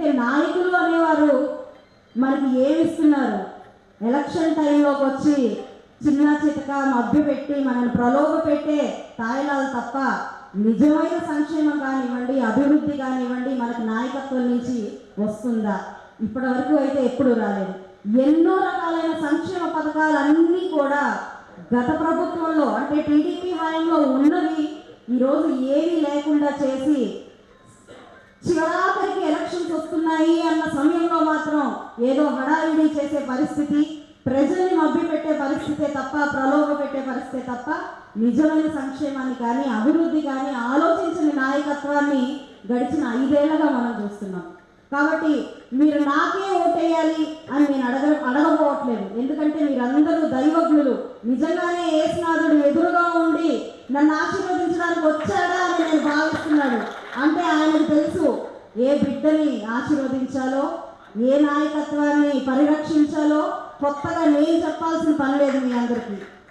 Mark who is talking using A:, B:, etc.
A: అంటే నాయకులు అనేవారు మనకి ఏమిస్తున్నారు? ఎలక్షన్ టైంలోకి వచ్చి చిన్న చితక మభ్య పెట్టి మనల్ని ప్రలోభ పెట్టే తాయిలాలు తప్ప నిజమైన సంక్షేమం కానివ్వండి అభివృద్ధి కానివ్వండి మనకు నాయకత్వం నుంచి వస్తుందా? ఇప్పటి వరకు అయితే ఎప్పుడు రాలేదు. ఎన్నో రకాలైన సంక్షేమ పథకాలన్నీ కూడా గత ప్రభుత్వంలో అంటే టీడీపీ హయాంలో ఉన్నవి ఈరోజు ఏమీ లేకుండా చేసి చివరాఖరికి వస్తున్నాయి అన్న సమయంలో మాత్రం ఏదో హడావిడి చేసే పరిస్థితి ప్రజల్ని మభ్యపెట్టే పరిస్థితే తప్ప ప్రలోభ పెట్టే పరిస్థితే తప్ప నిజమైన సంక్షేమాన్ని కానీ అభివృద్ధి కానీ ఆలోచించని నాయకత్వాన్ని గడిచిన ఐదేళ్ళగా మనం చూస్తున్నాం. కాబట్టి మీరు నాకే ఓటేయాలి అని నేను అడగ అడగపోవట్లేదు ఎందుకంటే మీరందరూ దైవజ్ఞులు. నిజంగానే ఏసునాథుడు ఎదురుగా ఉండి నన్ను ఆశీర్వదించడానికి వచ్చాడా అని నేను భావిస్తున్నాడు. అంటే ఆయనకు తెలుసు ఏ బిడ్డని ఆశీర్వదించాలో ఏ నాయకత్వాన్ని పరిరక్షించాలో కొత్తగా నేను చెప్పాల్సిన పని లేదు మీ అందరికీ.